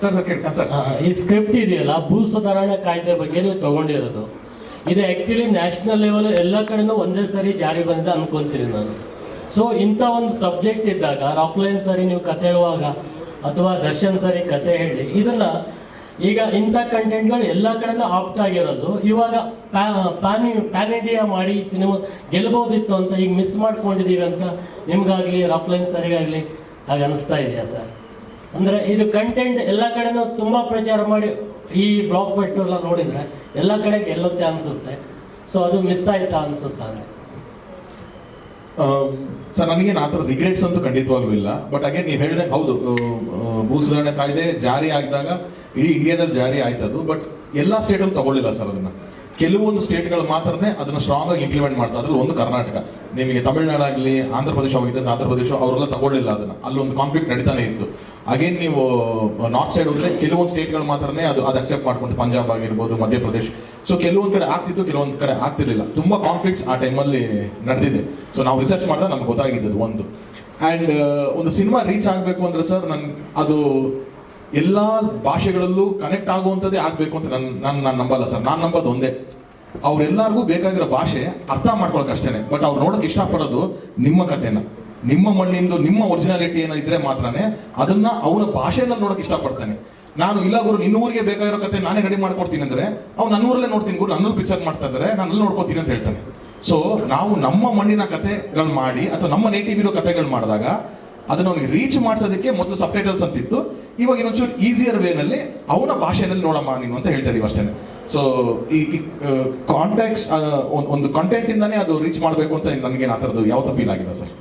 Sir sir sir ಈ script ಇದೆಯಲ್ಲ ಭೂ ಸುಧಾರಣಾ ಕಾಯ್ದೆ ಬಗ್ಗೆ ನೀವು ತಗೊಂಡಿರೋದು. ಇದು ಆ್ಯಕ್ಚುಲಿ ನ್ಯಾಷನಲ್ ಲೆವೆಲ್ ಎಲ್ಲ ಕಡೆನೂ ಒಂದೇ ಸರಿ ಜಾರಿ ಬಂದಿದೆ ಅನ್ಕೊಂತೀನಿ ನಾನು. ಸೊ ಇಂಥ ಒಂದು ಸಬ್ಜೆಕ್ಟ್ ಇದ್ದಾಗ ರಾಕ್ಲೈನ್ ಸರಿ ನೀವು ಕತೆ ಹೇಳುವಾಗ, ಅಥವಾ ದರ್ಶನ್ ಸರಿ ಕತೆ ಹೇಳಿ, ಇದನ್ನ ಈಗ ಇಂಥ ಕಂಟೆಂಟ್ಗಳು ಎಲ್ಲ ಕಡೆನೂ ಆಪ್ಟ್ ಆಗಿರೋದು. ಇವಾಗ ಪ್ಯಾನ್ ಪ್ಯಾನ್ ಇಂಡಿಯಾ ಮಾಡಿ ಸಿನಿಮಾ ಗೆಲ್ಬೋದಿತ್ತು ಅಂತ ಈಗ ಮಿಸ್ ಮಾಡ್ಕೊಂಡಿದ್ದೀವಿ ಅಂತ ನಿಮ್ಗಾಗ್ಲಿ ರಾಕ್ಲೈನ್ ಸರಿಗಾಗ್ಲಿ ಹಾಗೆ ಅನಿಸ್ತಾ ಇದೆಯಾ ಸರ್ ಅಂದ್ರೆ ಇದು ಕಂಟೆಂಟ್ ಎಲ್ಲ ಕಡೆನೂ ತುಂಬಾ ಪ್ರಚಾರ ಮಾಡಿ ಈ ಬ್ಲಾಕ್ ಬಸ್ಟರ್ ಎಲ್ಲ ನೋಡಿದ್ರೆ ಎಲ್ಲ ಕಡೆ ಗೆಲ್ಲುತ್ತೆ ಅನ್ಸುತ್ತೆ. ಸೊ ಅದು ಮಿಸ್ ಆಯ್ತಾ ಅನಿಸುತ್ತೆ ಅಂದರೆ ಸರ್ ನನಗೆ ಆ ಥರ ರಿಗ್ರೆಟ್ಸ್ ಅಂತೂ ಖಂಡಿತವಾಗ್ಲೂ ಇಲ್ಲ. ಬಟ್ ಅಗೇನ್ ನೀವು ಹೇಳಿದ್ರೆ ಹೌದು. ಭೂ ಸುಧಾರಣೆ ಕಾಯ್ದೆ ಜಾರಿ ಆಗಿದಾಗ ಇಡೀ ಇಂಡಿಯಾದಲ್ಲಿ ಜಾರಿ ಆಯ್ತದು. ಬಟ್ ಎಲ್ಲ ಸ್ಟೇಟಲ್ಲಿ ತಗೊಳ್ಳಿಲ್ಲ ಸರ್ ಅದನ್ನ. ಕೆಲವೊಂದು ಸ್ಟೇಟ್ಗಳು ಮಾತ್ರನೇ ಅದನ್ನ ಸ್ಟ್ರಾಂಗ್ ಆಗಿ ಇಂಪ್ಲಿಮೆಂಟ್ ಮಾಡ್ತಾ ಅದ್ರಲ್ಲಿ ಒಂದು ಕರ್ನಾಟಕ. ನಿಮಗೆ ತಮಿಳ್ನಾಡಾಗಲಿ ಆಂಧ್ರ ಪ್ರದೇಶ ಹೋಗಿದ್ದಂತ ಆಂಧ್ರ ಪ್ರದೇಶ ಅವರೆಲ್ಲ ತಗೊಳ್ಳಿಲ್ಲ ಅದನ್ನ. ಅಲ್ಲೊಂದು ಕಾನ್ಫ್ಲಿಕ್ಟ್ ನಡೀತಾನೆ ಇತ್ತು. ಅಗೇನ್ ನೀವು ನಾರ್ತ್ ಸೈಡ್ ಹೋದ್ರೆ ಕೆಲವೊಂದು ಸ್ಟೇಟ್ಗಳು ಮಾತ್ರನೇ ಅದು ಅದು ಅಕ್ಸೆಪ್ಟ್ ಮಾಡ್ಕೊಂಡು ಪಂಜಾಬ್ ಆಗಿರ್ಬೋದು ಮಧ್ಯಪ್ರದೇಶ್ ಸೊ ಕೆಲವೊಂದು ಕಡೆ ಆಗ್ತಿತ್ತು, ಕೆಲವೊಂದು ಕಡೆ ಆಗ್ತಿರ್ಲಿಲ್ಲ. ತುಂಬಾ ಕಾನ್ಫ್ಲಿಕ್ಟ್ಸ್ ಆ ಟೈಮಲ್ಲಿ ನಡೆದಿದೆ. ಸೊ ನಾವು ರಿಸರ್ಚ್ ಮಾಡಿದಾಗ ನಮ್ಗೆ ಗೊತ್ತಾಗಿದ್ದದು ಒಂದು. ಆ್ಯಂಡ್ ಒಂದು ಸಿನಿಮಾ ರೀಚ್ ಆಗಬೇಕು ಅಂದ್ರೆ ಸರ್ ನನ್ ಅದು ಎಲ್ಲ ಭಾಷೆಗಳಲ್ಲೂ ಕನೆಕ್ಟ್ ಆಗುವಂಥದ್ದೇ ಆಗಬೇಕು ಅಂತ ನನ್ನ ನಾನು ನಾನು ನಂಬಲ್ಲ ಸರ್. ನಾನು ನಂಬೋದು ಒಂದೇ. ಅವರೆಲ್ಲರಿಗೂ ಬೇಕಾಗಿರೋ ಭಾಷೆ ಅರ್ಥ ಮಾಡ್ಕೊಳಕ್ ಅಷ್ಟೇ ಬಟ್ ಅವ್ರು ನೋಡೋಕೆ ಇಷ್ಟಪಡೋದು ನಿಮ್ಮ ಕಥೆನ. ನಿಮ್ಮ ಮಣ್ಣಿಂದು, ನಿಮ್ಮ ಒರಿಜಿನಾಲಿಟಿ ಏನೋ ಇದ್ರೆ ಮಾತ್ರನೇ ಅದನ್ನ ಅವನ ಭಾಷೆನಲ್ಲಿ ನೋಡೋಕೆ ಇಷ್ಟಪಡ್ತಾನೆ. ನಾನು ಇಲ್ಲ ಗುರು, ನಿನ್ನ ಊರಿಗೆ ಬೇಕಾಗಿರೋ ಕತೆ ನಾನೇ ರೆಡಿ ಮಾಡ್ಕೊಡ್ತೀನಿ ಅಂದ್ರೆ ಅವ್ನು ನನ್ನ ಊರಲ್ಲೇ ನೋಡ್ತೀನಿ ಗುರು ನನ್ನಲ್ಲಿ ಪಿಕ್ಚರ್ ಮಾಡ್ತಾ ಇದ್ದಾರೆ ನಾನು ನೋಡ್ಕೋತೀನಿ ಅಂತ ಹೇಳ್ತಾನೆ. ಸೊ ನಾವು ನಮ್ಮ ಮಣ್ಣಿನ ಕತೆಗಳು ಮಾಡಿ ಅಥವಾ ನಮ್ಮ ನೇಟಿವ್ ಇರೋ ಕತೆಗಳು ಮಾಡಿದಾಗ ಅದನ್ನ ಅವನಿಗೆ ರೀಚ್ ಮಾಡಿಸೋದಕ್ಕೆ ಮೊದಲು ಸಬ್ಟೈಟಲ್ಸ್ ಅಂತಿತ್ತು. ಇವಾಗ ಇನ್ನೊಂಚೂರು ಈಸಿಯರ್ ವೇನಲ್ಲಿ ಅವನ ಭಾಷೆನಲ್ಲಿ ನೋಡಮ್ಮ ನೀನು ಅಂತ ಹೇಳ್ತಾ ಇದೀವಿ ಅಷ್ಟೇ ಸೊ ಈ ಕಾಂಟ್ಯಾಕ್ಟ್ಸ್ ಒಂದು ಕಂಟೆಂಟ್ ಇಂದಾನೇ ಅದು ರೀಚ್ ಮಾಡಬೇಕು ಅಂತ ನನಗೇನು ಆ ಥರದ್ದು ಯಾವತ್ತೂ ಫೀಲ್ ಆಗಿಲ್ಲ ಸರ್?